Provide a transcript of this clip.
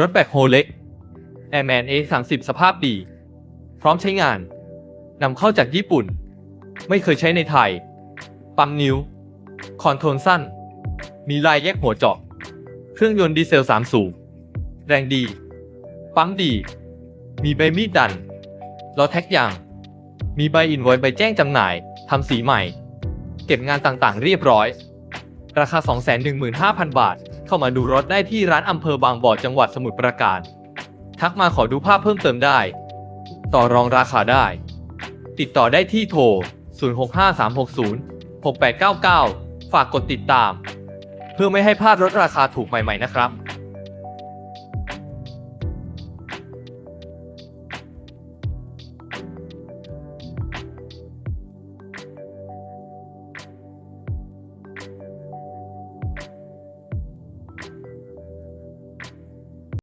รถแบคโฮเล็ก Airman A30 สภาพดี พร้อมใช้งาน นำเข้าจากญี่ปุ่น ไม่เคยใช้ในไทย ปั๊มนิ้ว คอนโทรลสั้น มีลายแยกหัวเจาะ เครื่องยนต์ดีเซล 3 สูบ แรงดี ปั๊มดี มีใบมีดดัน ล้อแท็กยาง มีใบอินไว้ใบแจ้งจำหน่าย ทำสีใหม่ เก็บงานต่างๆ เรียบร้อย ราคา 215,000 บาท เข้ามาดูรถได้ที่ร้านอำเภอบางบ่อจังหวัดสมุทรปราการ ทักมาขอดูภาพเพิ่มเติมได้ ต่อรองราคาได้ ติดต่อได้ที่โทร 065360 6899 ฝากกดติดตาม เพื่อไม่ให้พลาดรถราคาถูกใหม่ ๆ นะครับ